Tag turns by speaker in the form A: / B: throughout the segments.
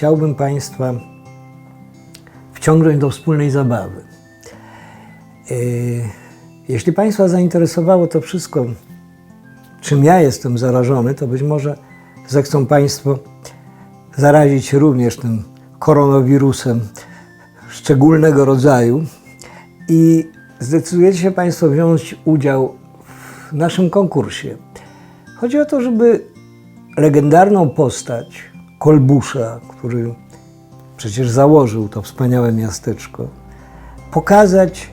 A: chciałbym Państwa wciągnąć do wspólnej zabawy. Yy, Jeśli Państwa zainteresowało to wszystko, czym ja jestem zarażony, to być może zechcą Państwo zarazić się również tym koronawirusem szczególnego rodzaju i zdecydujecie się Państwo wziąć udział w naszym konkursie. Chodzi o to, żeby legendarną postać Kolbusza, który przecież założył to wspaniałe miasteczko, pokazać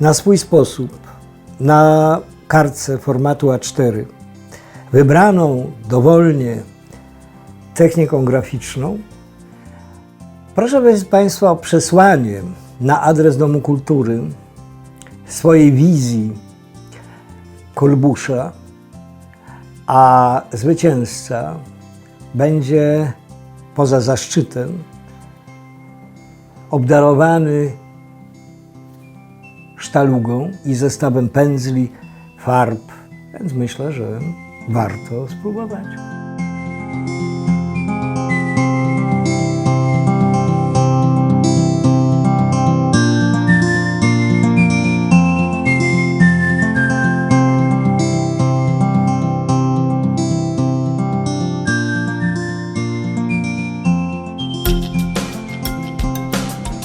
A: na swój sposób na kartce formatu A4, wybraną dowolnie techniką graficzną. Proszę Państwa o przesłanie na adres Domu Kultury swojej wizji Kolbusza, a zwycięzca będzie poza zaszczytem obdarowany sztalugą i zestawem pędzli, farb, więc myślę, że warto spróbować.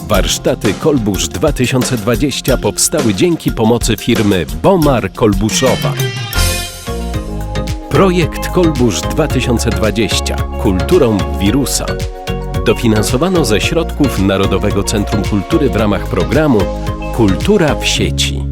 B: Warsztaty Kolbusz 2020 powstały dzięki pomocy firmy Bomar Kolbuszowa. Projekt Kolbusz 2020 Kulturą wirusa dofinansowano ze środków Narodowego Centrum Kultury w ramach programu Kultura w sieci.